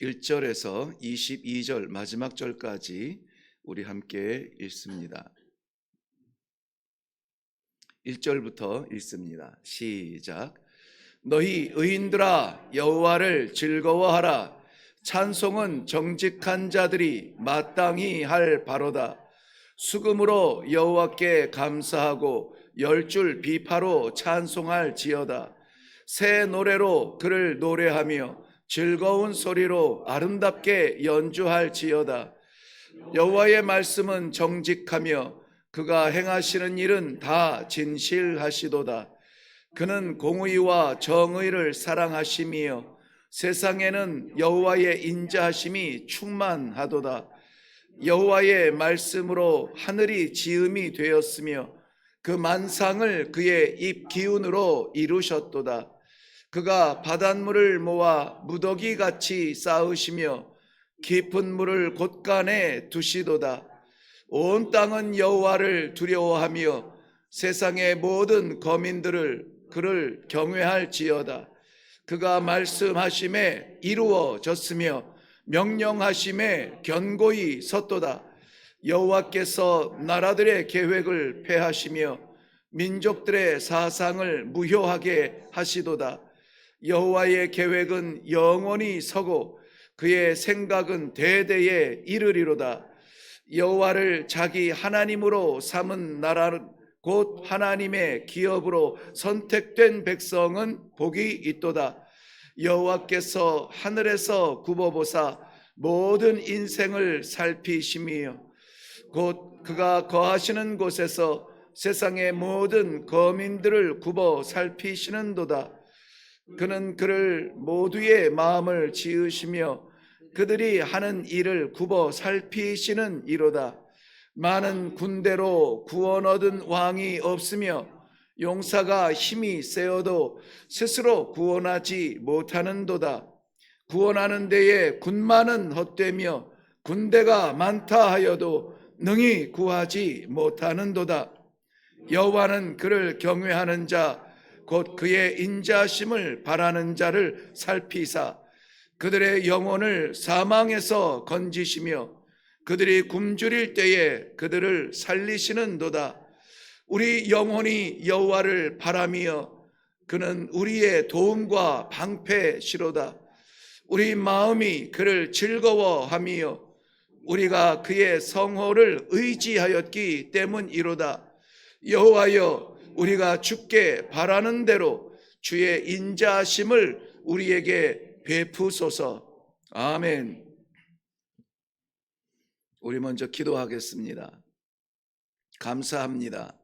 1절에서 22절 마지막 절까지 우리 함께 읽습니다. 1절부터 읽습니다. 시작. 너희 의인들아 여호와를 즐거워하라 찬송은 정직한 자들이 마땅히 할 바로다 수금으로 여호와께 감사하고 열 줄 비파로 찬송할 지어다 새 노래로 그를 노래하며 즐거운 소리로 아름답게 연주할지어다. 여호와의 말씀은 정직하며 그가 행하시는 일은 다 진실하시도다. 그는 공의와 정의를 사랑하심이요 세상에는 여호와의 인자하심이 충만하도다. 여호와의 말씀으로 하늘이 지음이 되었으며 그 만상을 그의 입 기운으로 이루셨도다 그가 바닷물을 모아 무더기 같이 쌓으시며 깊은 물을 곳간에 두시도다. 온 땅은 여호와를 두려워하며 세상의 모든 거민들을 그를 경외할지어다. 그가 말씀하심에 이루어졌으며 명령하심에 견고히 섰도다. 여호와께서 나라들의 계획을 폐하시며 민족들의 사상을 무효하게 하시도다 여호와의 계획은 영원히 서고 그의 생각은 대대에 이르리로다 여호와를 자기 하나님으로 삼은 나라는 곧 하나님의 기업으로 선택된 백성은 복이 있도다. 여호와께서 하늘에서 굽어보사 모든 인생을 살피심이요 곧 그가 거하시는 곳에서 세상의 모든 거민들을 굽어 살피시는도다. 그는 그를 모두의 마음을 지으시며 그들이 하는 일을 굽어 살피시는 이로다. 많은 군대로 구원 얻은 왕이 없으며 용사가 힘이 세어도 스스로 구원하지 못하는도다. 구원하는 데에 군마는 헛되며 군대가 많다 하여도 능히 구하지 못하는도다. 여호와는 그를 경외하는 자, 곧 그의 인자심을 바라는 자를 살피사 그들의 영혼을 사망에서 건지시며 그들이 굶주릴 때에 그들을 살리시는 도다. 우리 영혼이 여호와를 바라며 그는 우리의 도움과 방패시로다. 우리 마음이 그를 즐거워하며 우리가 그의 성호를 의지하였기 때문이로다. 여호와여 우리가 죽게 바라는 대로 주의 인자심을 우리에게 베푸소서. 아멘. 우리 먼저 기도하겠습니다. 감사합니다.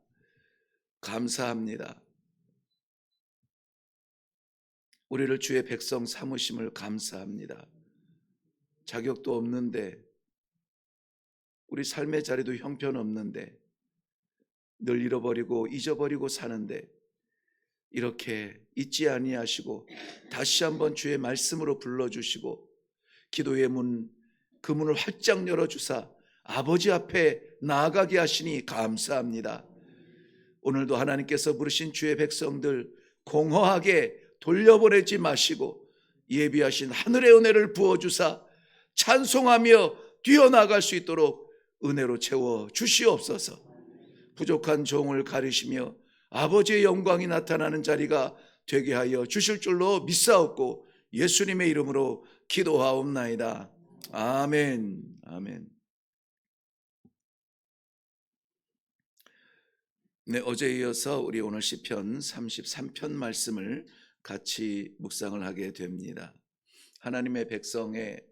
감사합니다. 우리를 주의 백성 삼으심을 감사합니다. 자격도 없는데, 우리 삶의 자리도 형편없는데, 늘 잃어버리고 잊어버리고 사는데, 이렇게 잊지 아니하시고 다시 한번 주의 말씀으로 불러주시고 기도의 문, 그 문을 활짝 열어주사 아버지 앞에 나아가게 하시니 감사합니다. 오늘도 하나님께서 부르신 주의 백성들 공허하게 돌려보내지 마시고 예비하신 하늘의 은혜를 부어주사 찬송하며 뛰어나갈 수 있도록 은혜로 채워 주시옵소서. 부족한 종을 가리시며 아버지의 영광이 나타나는 자리가 되게 하여 주실 줄로 믿사옵고 예수님의 이름으로 기도하옵나이다. 아멘. 아멘. 네, 어제 이어서 우리 오늘 시편 33편 말씀을 같이 묵상을 하게 됩니다. 하나님의 백성의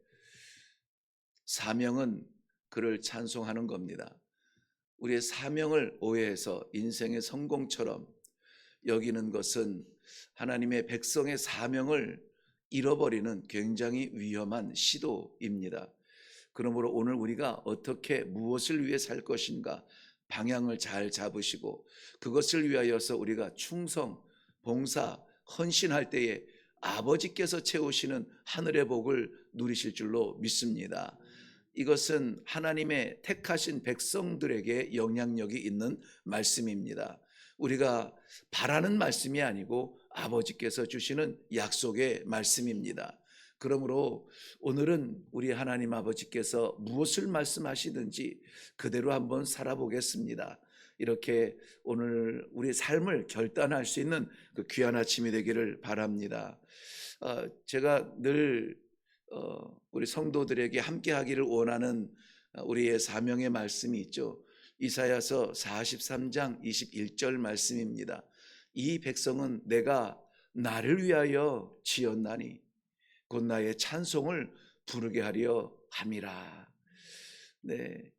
사명은 그를 찬송하는 겁니다. 우리의 사명을 오해해서 인생의 성공처럼 여기는 것은 하나님의 백성의 사명을 잃어버리는 굉장히 위험한 시도입니다. 그러므로 오늘 우리가 어떻게 무엇을 위해 살 것인가 방향을 잘 잡으시고 그것을 위하여서 우리가 충성, 봉사, 헌신할 때에 아버지께서 채우시는 하늘의 복을 누리실 줄로 믿습니다. 이것은 하나님의 택하신 백성들에게 영향력이 있는 말씀입니다. 우리가 바라는 말씀이 아니고 아버지께서 주시는 약속의 말씀입니다. 그러므로 오늘은 우리 하나님 아버지께서 무엇을 말씀하시든지 그대로 한번 살아보겠습니다. 이렇게 오늘 우리 삶을 결단할 수 있는 그 귀한 아침이 되기를 바랍니다. 어, 제가 늘 어, 우리 성도들에게 함께하기를 원하는 어, 우리의 사명의 말씀이 있죠. 이사야서 43장 21절 말씀입니다. 이 백성은 내가 나를 위하여 지었나니 곧 나의 찬송을 부르게 하려 함이라. 네.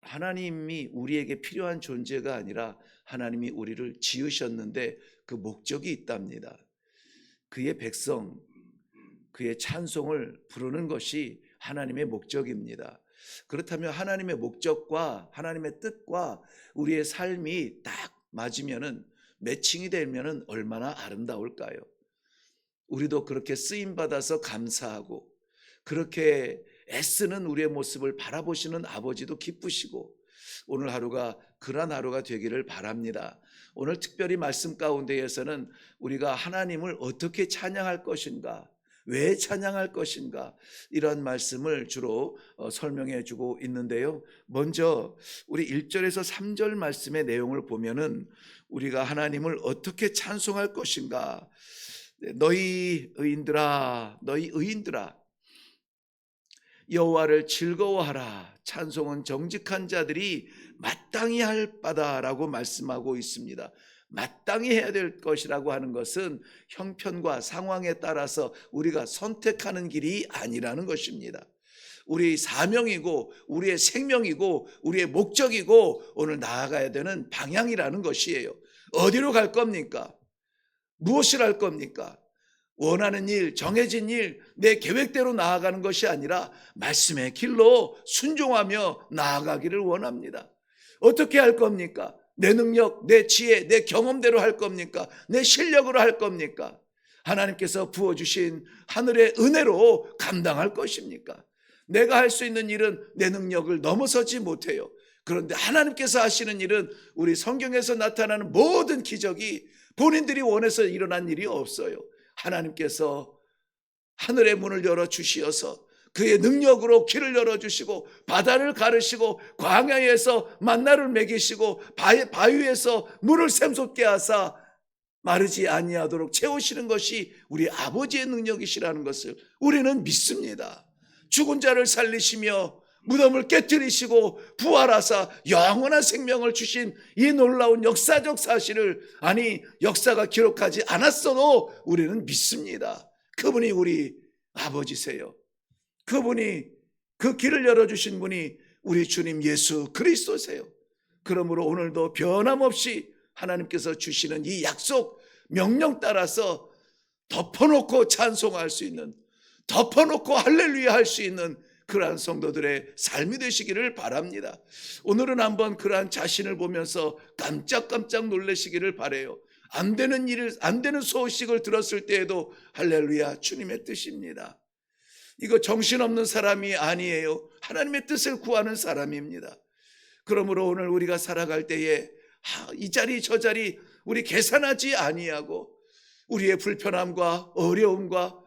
하나님이 우리에게 필요한 존재가 아니라 하나님이 우리를 지으셨는데 그 목적이 있답니다. 그의 백성, 그의 찬송을 부르는 것이 하나님의 목적입니다. 그렇다면 하나님의 목적과 하나님의 뜻과 우리의 삶이 딱 맞으면은 매칭이 되면은 얼마나 아름다울까요? 우리도 그렇게 쓰임 받아서 감사하고 그렇게 애쓰는 우리의 모습을 바라보시는 아버지도 기쁘시고 오늘 하루가 그러한 하루가 되기를 바랍니다. 오늘 특별히 말씀 가운데에서는 우리가 하나님을 어떻게 찬양할 것인가, 왜 찬양할 것인가 이런 말씀을 주로 어, 설명해 주고 있는데요. 먼저 우리 1절에서 3절 말씀의 내용을 보면은 우리가 하나님을 어떻게 찬송할 것인가 네, 너희 의인들아 너희 의인들아 여호와를 즐거워하라 찬송은 정직한 자들이 마땅히 할 바다라고 말씀하고 있습니다. 마땅히 해야 될 것이라고 하는 것은 형편과 상황에 따라서 우리가 선택하는 길이 아니라는 것입니다. 우리 사명이고 우리의 생명이고 우리의 목적이고 오늘 나아가야 되는 방향이라는 것이에요. 어디로 갈 겁니까? 무엇을 할 겁니까? 원하는 일, 정해진 일, 내 계획대로 나아가는 것이 아니라 말씀의 길로 순종하며 나아가기를 원합니다. 어떻게 할 겁니까? 내 능력, 내 지혜, 내 경험대로 할 겁니까? 내 실력으로 할 겁니까? 하나님께서 부어주신 하늘의 은혜로 감당할 것입니까? 내가 할 수 있는 일은 내 능력을 넘어서지 못해요. 그런데 하나님께서 하시는 일은 우리 성경에서 나타나는 모든 기적이 본인들이 원해서 일어난 일이 없어요. 하나님께서 하늘의 문을 열어 주시어서 그의 능력으로 길을 열어 주시고 바다를 가르시고 광야에서 만나를 먹이시고 바위, 바위에서 물을 샘솟게 하사 마르지 아니하도록 채우시는 것이 우리 아버지의 능력이시라는 것을 우리는 믿습니다. 죽은 자를 살리시며 무덤을 깨뜨리시고 부활하사 영원한 생명을 주신 이 놀라운 역사적 사실을 아니 역사가 기록하지 않았어도 우리는 믿습니다. 그분이 우리 아버지세요. 그분이 그 길을 열어주신 분이 우리 주님 예수 그리스도세요. 그러므로 오늘도 변함없이 하나님께서 주시는 이 약속 명령 따라서 덮어놓고 찬송할 수 있는 덮어놓고 할렐루야 할 수 있는 그러한 성도들의 삶이 되시기를 바랍니다. 오늘은 한번 그러한 자신을 보면서 깜짝깜짝 놀라시기를 바래요. 안 되는 일을 안 되는 소식을 들었을 때에도 할렐루야 주님의 뜻입니다. 이거 정신없는 사람이 아니에요. 하나님의 뜻을 구하는 사람입니다. 그러므로 오늘 우리가 살아갈 때에 이 자리 저 자리 우리 계산하지 아니하고 우리의 불편함과 어려움과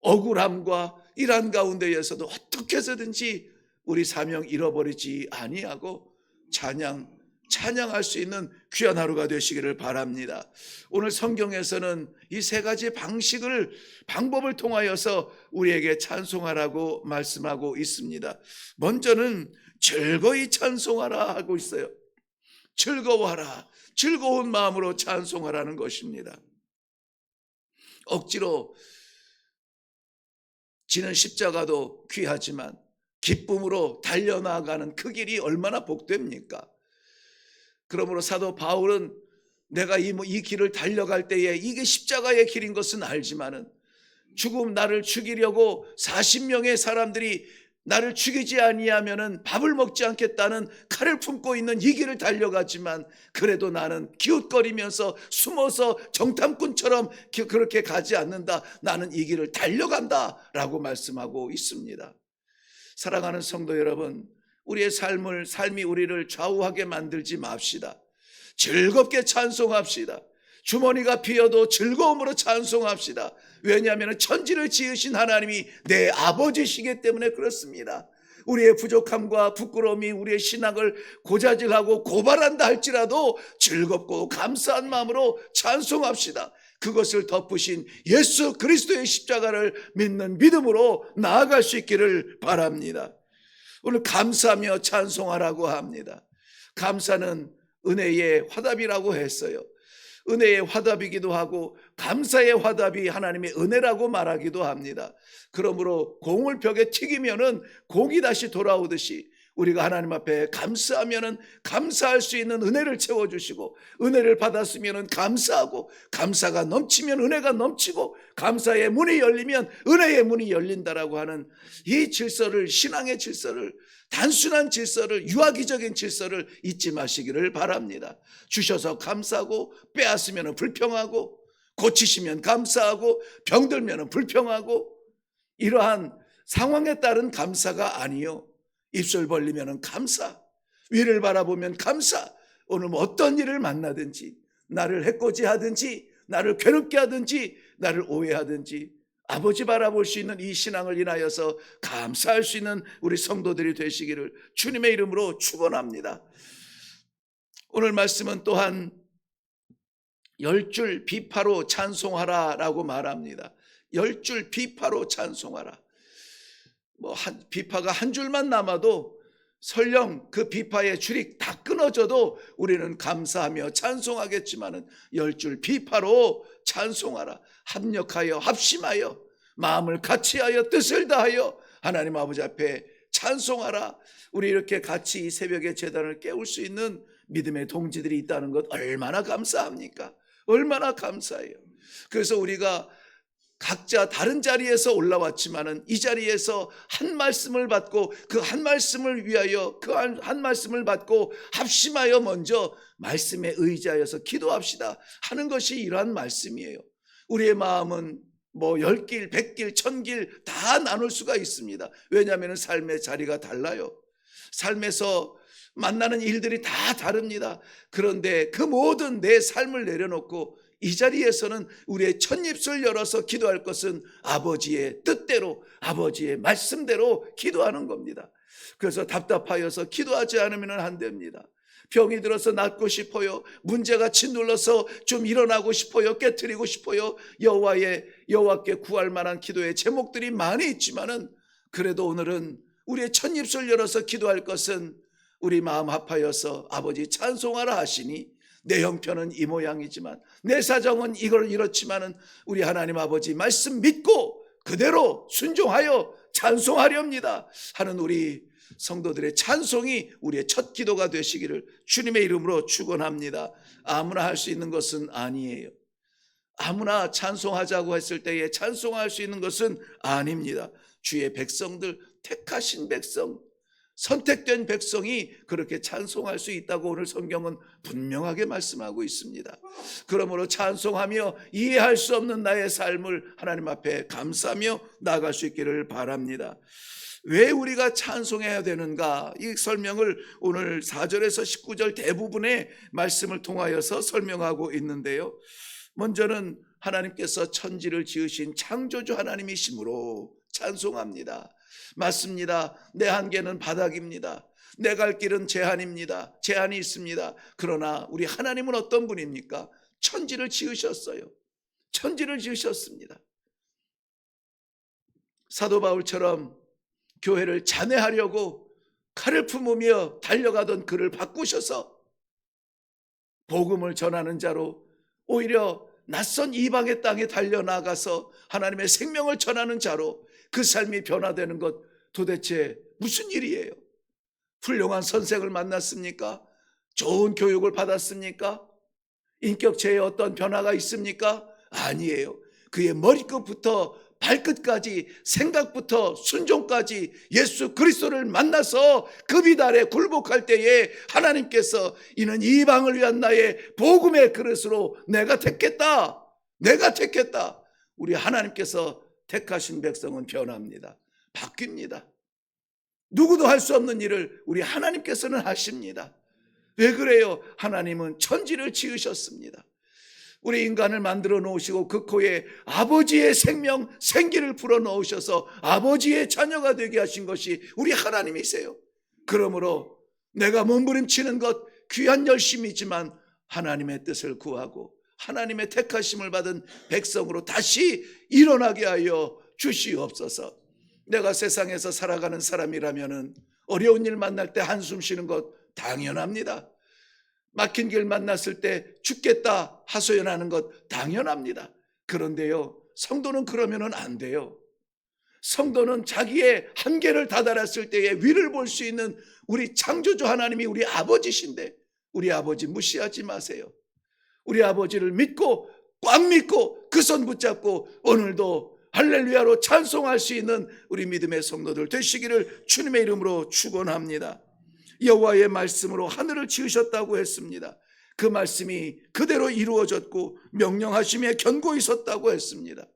억울함과 이러한 가운데에서도 어떻게 해서든지 우리 사명 잃어버리지 아니하고 찬양 찬양할 수 있는 귀한 하루가 되시기를 바랍니다. 오늘 성경에서는 이 세 가지 방식을 방법을 통하여서 우리에게 찬송하라고 말씀하고 있습니다. 먼저는 즐거이 찬송하라 하고 있어요. 즐거워하라. 즐거운 마음으로 찬송하라는 것입니다. 억지로 지는 십자가도 귀하지만 기쁨으로 달려나가는 그 길이 얼마나 복됩니까? 그러므로 사도 바울은 내가 이, 이 길을 달려갈 때에 이게 십자가의 길인 것은 알지만은 죽음 나를 죽이려고 40명의 사람들이 나를 죽이지 아니하면은 밥을 먹지 않겠다는 칼을 품고 있는 이 길을 달려가지만 그래도 나는 기웃거리면서 숨어서 정탐꾼처럼 그렇게 가지 않는다. 나는 이 길을 달려간다라고 말씀하고 있습니다. 사랑하는 성도 여러분, 우리의 삶을 삶이 우리를 좌우하게 만들지 맙시다. 즐겁게 찬송합시다. 주머니가 비어도 즐거움으로 찬송합시다. 왜냐하면 천지를 지으신 하나님이 내 아버지시기 때문에 그렇습니다. 우리의 부족함과 부끄러움이 우리의 신앙을 고자질하고 고발한다 할지라도 즐겁고 감사한 마음으로 찬송합시다. 그것을 덮으신 예수 그리스도의 십자가를 믿는 믿음으로 나아갈 수 있기를 바랍니다. 오늘 감사하며 찬송하라고 합니다. 감사는 은혜의 화답이라고 했어요. 은혜의 화답이기도 하고 감사의 화답이 하나님의 은혜라고 말하기도 합니다. 그러므로 공을 벽에 튀기면은 공이 다시 돌아오듯이 우리가 하나님 앞에 감사하면은 감사할 수 있는 은혜를 채워 주시고 은혜를 받았으면은 감사하고 감사가 넘치면 은혜가 넘치고 감사의 문이 열리면 은혜의 문이 열린다라고 하는 이 질서를 신앙의 질서를 단순한 질서를 유아기적인 질서를 잊지 마시기를 바랍니다. 주셔서 감사하고 빼앗으면 불평하고 고치시면 감사하고 병들면 불평하고 이러한 상황에 따른 감사가 아니요. 입술 벌리면 감사, 위를 바라보면 감사. 오늘 뭐 어떤 일을 만나든지 나를 해코지 하든지 나를 괴롭게 하든지 나를 오해하든지 아버지 바라볼 수 있는 이 신앙을 인하여서 감사할 수 있는 우리 성도들이 되시기를 주님의 이름으로 축원합니다. 오늘 말씀은 또한 열 줄 비파로 찬송하라라고 말합니다. 열 줄 비파로 찬송하라. 뭐 한, 비파가 한 줄만 남아도 설령 그 비파의 줄이 다 끊어져도 우리는 감사하며 찬송하겠지만은 열 줄 비파로 찬송하라. 합력하여 합심하여 마음을 같이하여 뜻을 다하여 하나님 아버지 앞에 찬송하라. 우리 이렇게 같이 이 새벽의 재단을 깨울 수 있는 믿음의 동지들이 있다는 것 얼마나 감사합니까? 얼마나 감사해요. 그래서 우리가 각자 다른 자리에서 올라왔지만은 이 자리에서 한 말씀을 받고 그 한 말씀을 위하여 그 한 말씀을 받고 합심하여 먼저 말씀에 의지하여서 기도합시다 하는 것이 이러한 말씀이에요. 우리의 마음은 뭐 열 길, 백 길, 천길 다 나눌 수가 있습니다. 왜냐하면 삶의 자리가 달라요. 삶에서 만나는 일들이 다 다릅니다. 그런데 그 모든 내 삶을 내려놓고 이 자리에서는 우리의 첫 입술 열어서 기도할 것은 아버지의 뜻대로 아버지의 말씀대로 기도하는 겁니다. 그래서 답답하여서 기도하지 않으면 안 됩니다. 병이 들어서 낫고 싶어요. 문제가 짓눌러서 좀 일어나고 싶어요. 깨뜨리고 싶어요. 여호와의 여호와께 구할 만한 기도의 제목들이 많이 있지만은 그래도 오늘은 우리의 첫 입술 열어서 기도할 것은 우리 마음 합하여서 아버지 찬송하라 하시니 내 형편은 이 모양이지만 내 사정은 이걸 이렇지만은 우리 하나님 아버지 말씀 믿고 그대로 순종하여 찬송하렵니다 하는 우리 성도들의 찬송이 우리의 첫 기도가 되시기를 주님의 이름으로 축원합니다. 아무나 할 수 있는 것은 아니에요. 아무나 찬송하자고 했을 때에 찬송할 수 있는 것은 아닙니다. 주의 백성들 택하신 백성 선택된 백성이 그렇게 찬송할 수 있다고 오늘 성경은 분명하게 말씀하고 있습니다. 그러므로 찬송하며 이해할 수 없는 나의 삶을 하나님 앞에 감사하며 나아갈 수 있기를 바랍니다. 왜 우리가 찬송해야 되는가? 이 설명을 오늘 4절에서 19절 대부분의 말씀을 통하여서 설명하고 있는데요. 먼저는 하나님께서 천지를 지으신 창조주 하나님이시므로 찬송합니다. 맞습니다. 내 한계는 바닥입니다. 내 갈 길은 제한입니다. 제한이 있습니다. 그러나 우리 하나님은 어떤 분입니까? 천지를 지으셨어요. 천지를 지으셨습니다. 사도 바울처럼 교회를 잔해하려고 칼을 품으며 달려가던 그를 바꾸셔서 복음을 전하는 자로 오히려 낯선 이방의 땅에 달려나가서 하나님의 생명을 전하는 자로 그 삶이 변화되는 것 도대체 무슨 일이에요? 훌륭한 선생을 만났습니까? 좋은 교육을 받았습니까? 인격체에 어떤 변화가 있습니까? 아니에요. 그의 머리끝부터 발끝까지 생각부터 순종까지 예수 그리스도를 만나서 그 비달에 굴복할 때에 하나님께서 이는 이방을 위한 나의 복음의 그릇으로 내가 택했다. 내가 택했다. 우리 하나님께서 택하신 백성은 변합니다. 바뀝니다. 누구도 할 수 없는 일을 우리 하나님께서는 하십니다. 왜 그래요? 하나님은 천지를 지으셨습니다. 우리 인간을 만들어 놓으시고 그 코에 아버지의 생명, 생기를 불어 넣으셔서 아버지의 자녀가 되게 하신 것이 우리 하나님이세요. 그러므로 내가 몸부림치는 것 귀한 열심이지만 하나님의 뜻을 구하고 하나님의 택하심을 받은 백성으로 다시 일어나게 하여 주시옵소서. 내가 세상에서 살아가는 사람이라면은 어려운 일 만날 때 한숨 쉬는 것 당연합니다. 막힌 길 만났을 때 죽겠다 하소연하는 것 당연합니다. 그런데요, 성도는 그러면은 안 돼요. 성도는 자기의 한계를 다다랐을 때에 위를 볼 수 있는 우리 창조주 하나님이 우리 아버지신데 우리 아버지 무시하지 마세요. 우리 아버지를 믿고 꽉 믿고 그 손 붙잡고 오늘도 할렐루야로 찬송할 수 있는 우리 믿음의 성도들 되시기를 주님의 이름으로 축원합니다. 여호와의 말씀으로 하늘을 지으셨다고 했습니다. 그 말씀이 그대로 이루어졌고 명령하심에 견고히 섰다고 했습니다.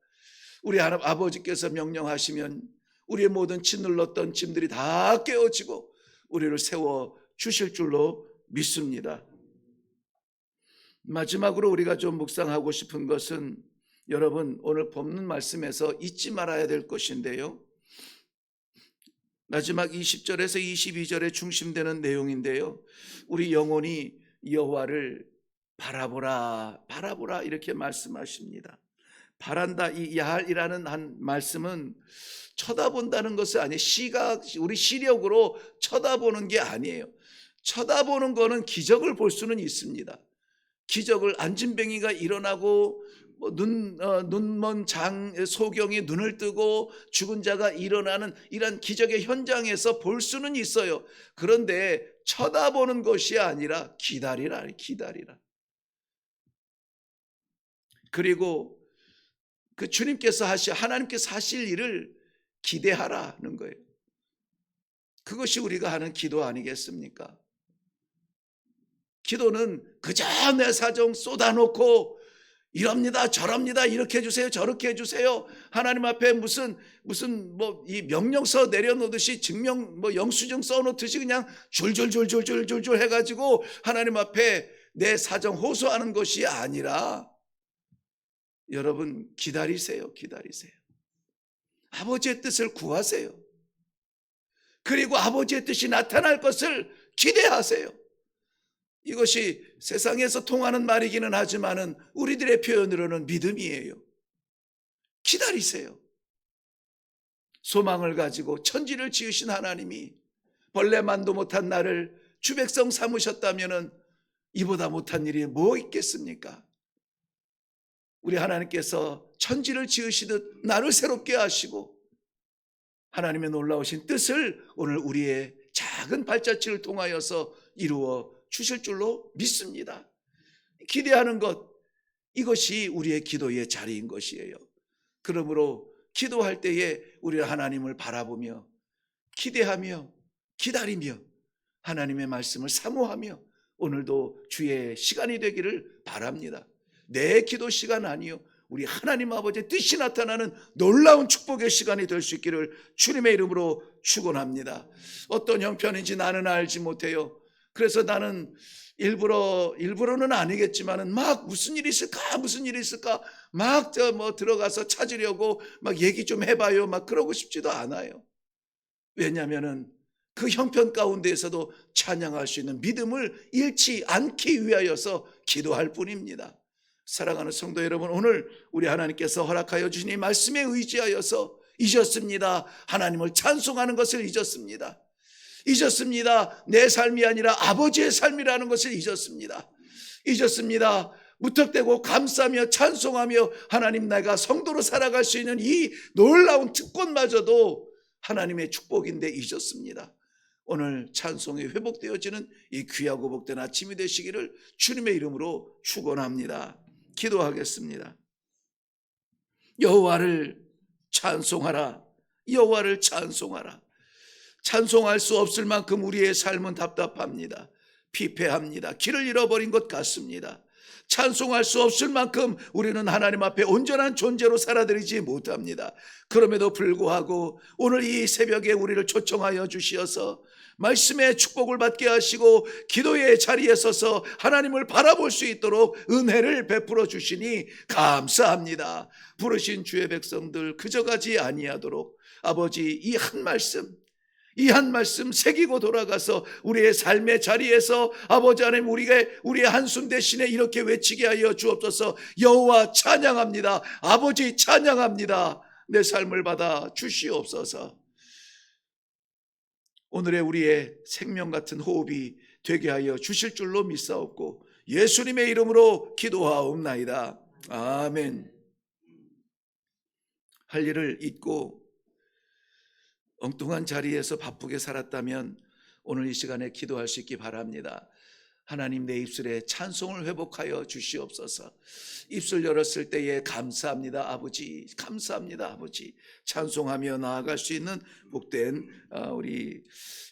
우리 아버지께서 명령하시면 우리의 모든 짓눌렀던 짐들이 다 깨어지고 우리를 세워 주실 줄로 믿습니다. 마지막으로 우리가 좀 묵상하고 싶은 것은 여러분 오늘 본문 말씀에서 잊지 말아야 될 것인데요. 마지막 20절에서 22절에 중심되는 내용인데요. 우리 영혼이 여호와를 바라보라 바라보라 이렇게 말씀하십니다. 바란다 이 야할이라는 한 말씀은 쳐다본다는 것은 아니에요. 시각 우리 시력으로 쳐다보는 게 아니에요. 쳐다보는 거는 기적을 볼 수는 있습니다. 기적을 안진뱅이가 일어나고 뭐 눈, 어, 눈먼 장 소경이 눈을 뜨고 죽은 자가 일어나는 이런 기적의 현장에서 볼 수는 있어요. 그런데 쳐다보는 것이 아니라 기다리라, 기다리라. 그리고 그 주님께서 하시, 하나님께서 하실 일을 기대하라는 거예요. 그것이 우리가 하는 기도 아니겠습니까? 기도는 그저 내 사정 쏟아놓고 이럽니다 저럽니다 이렇게 해주세요 저렇게 해주세요. 하나님 앞에 무슨 무슨 뭐 이 명령서 내려놓듯이 증명 뭐 영수증 써놓듯이 그냥 줄줄줄줄줄줄줄 해가지고 하나님 앞에 내 사정 호소하는 것이 아니라 여러분 기다리세요 기다리세요. 아버지의 뜻을 구하세요. 그리고 아버지의 뜻이 나타날 것을 기대하세요 이것이 세상에서 통하는 말이기는 하지만은 우리들의 표현으로는 믿음이에요. 기다리세요. 소망을 가지고 천지를 지으신 하나님이 벌레만도 못한 나를 주백성 삼으셨다면은 이보다 못한 일이 뭐 있겠습니까? 우리 하나님께서 천지를 지으시듯 나를 새롭게 하시고 하나님의 놀라우신 뜻을 오늘 우리의 작은 발자취를 통하여서 이루어 주실 줄로 믿습니다. 기대하는 것, 이것이 우리의 기도의 자리인 것이에요. 그러므로 기도할 때에 우리는 하나님을 바라보며 기대하며 기다리며 하나님의 말씀을 사모하며 오늘도 주의 시간이 되기를 바랍니다. 내 기도 시간 아니요. 우리 하나님 아버지의 뜻이 나타나는 놀라운 축복의 시간이 될 수 있기를 주님의 이름으로 축원합니다. 어떤 형편인지 나는 알지 못해요. 그래서 나는 일부러 일부러는 아니겠지만은 막 무슨 일이 있을까 무슨 일이 있을까 막 저 뭐 들어가서 찾으려고 막 얘기 좀 해봐요 막 그러고 싶지도 않아요. 왜냐하면은 그 형편 가운데에서도 찬양할 수 있는 믿음을 잃지 않기 위하여서 기도할 뿐입니다. 사랑하는 성도 여러분, 오늘 우리 하나님께서 허락하여 주신 이 말씀에 의지하여서 잊었습니다. 하나님을 찬송하는 것을 잊었습니다. 잊었습니다. 내 삶이 아니라 아버지의 삶이라는 것을 잊었습니다. 잊었습니다. 무턱대고 감싸며 찬송하며 하나님 내가 성도로 살아갈 수 있는 이 놀라운 특권마저도 하나님의 축복인데 잊었습니다. 오늘 찬송이 회복되어지는 이 귀하고 복된 아침이 되시기를 주님의 이름으로 축원합니다. 기도하겠습니다. 여호와를 찬송하라. 여호와를 찬송하라. 찬송할 수 없을 만큼 우리의 삶은 답답합니다. 피폐합니다. 길을 잃어버린 것 같습니다. 찬송할 수 없을 만큼 우리는 하나님 앞에 온전한 존재로 살아들이지 못합니다. 그럼에도 불구하고 오늘 이 새벽에 우리를 초청하여 주시어서 말씀의 축복을 받게 하시고 기도의 자리에 서서 하나님을 바라볼 수 있도록 은혜를 베풀어 주시니 감사합니다. 부르신 주의 백성들 그저 가지 아니하도록 아버지 이 한 말씀 이 한 말씀 새기고 돌아가서 우리의 삶의 자리에서 아버지 하나님 우리가 우리의 한숨 대신에 이렇게 외치게 하여 주옵소서 여호와 찬양합니다. 아버지 찬양합니다. 내 삶을 받아 주시옵소서. 오늘의 우리의 생명 같은 호흡이 되게 하여 주실 줄로 믿사옵고 예수님의 이름으로 기도하옵나이다. 아멘. 할 일을 잊고 엉뚱한 자리에서 바쁘게 살았다면 오늘 이 시간에 기도할 수 있기 바랍니다. 하나님 내 입술에 찬송을 회복하여 주시옵소서. 입술 열었을 때에 감사합니다 아버지 감사합니다 아버지 찬송하며 나아갈 수 있는 복된 어, 우리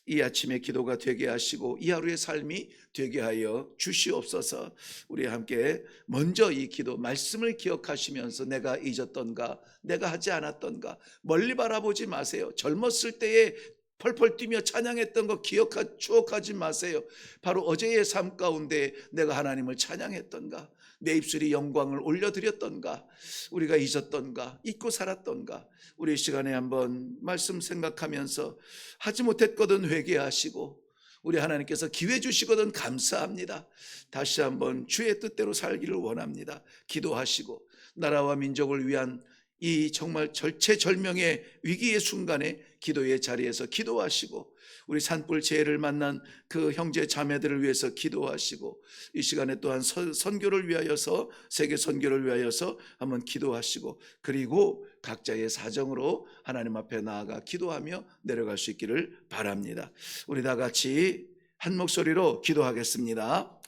이 아침의 기도가 되게 하시고 이 하루의 삶이 되게 하여 주시옵소서. 우리 함께 먼저 이 기도 말씀을 기억하시면서 내가 잊었던가 내가 하지 않았던가 멀리 바라보지 마세요. 젊었을 때에 펄펄 뛰며 찬양했던 거 기억하 추억하지 마세요. 바로 어제의 삶 가운데 내가 하나님을 찬양했던가 내 입술이 영광을 올려드렸던가 우리가 잊었던가 잊고 살았던가 우리 이 시간에 한번 말씀 생각하면서 하지 못했거든 회개하시고 우리 하나님께서 기회 주시거든 감사합니다. 다시 한번 주의 뜻대로 살기를 원합니다. 기도하시고 나라와 민족을 위한 이 정말 절체절명의 위기의 순간에 기도의 자리에서 기도하시고 우리 산불 재해를 만난 그 형제 자매들을 위해서 기도하시고 이 시간에 또한 선- 선교를 위하여서 세계 선교를 위하여서 한번 기도하시고 그리고 각자의 사정으로 하나님 앞에 나아가 기도하며 내려갈 수 있기를 바랍니다. 우리 다 같이 한 목소리로 기도하겠습니다.